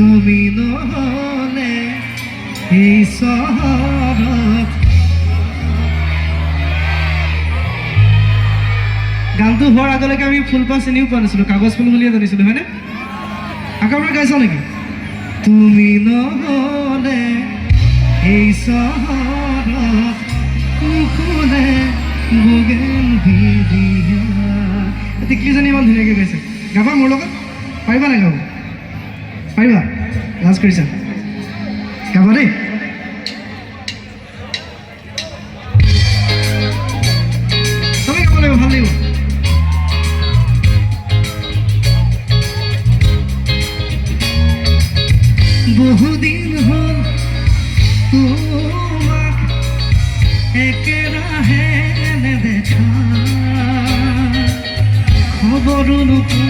তুমি নহলে এই চহৰত গানটো হোৱাৰ আগলৈকে আমি ফুলপাহ চিনিও পোৱা নাছিলোঁ, কাগজ ফুল বুলিয়ে জানিছিলোঁ হয়নে? আকৌ এবাৰ গাইছা নেকি? তুমি নহলে এই চহৰত নুশুনে বগেন টিকলিজনী ইমান ধুনীয়াকৈ গাইছে। গাবা মোৰ লগত? পাৰিবা নাই গাব? পাৰিবা? লাজ কৰিছা? গাবা দেই। লাগিব, ভালো লাগিব। বহুদিন হ'ল তোমাক একেৰাহে নেদেখা। খবৰো নোপোৱা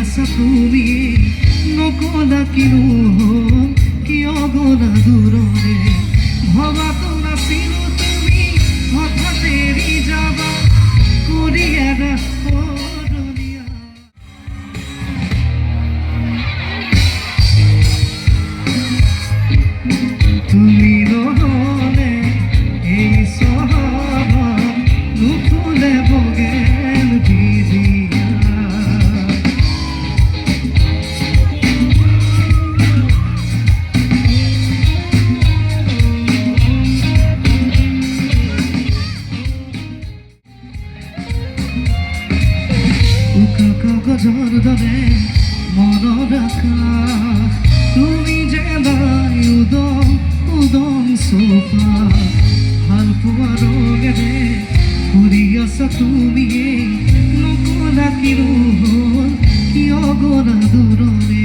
আছা তুমি নকলা হ'ল কিয় গলা দূৰৰে ভবাতো নাছিলো তুমি উকা কাগজৰ দৰে মনত আকাশ তুমি যে নাই উদম উদং চোফা ভালো পোৱা ৰঙেৰে ফুৰি আছা তুমিয়ে নকলা কি হ'ল কিয় গলা দূৰত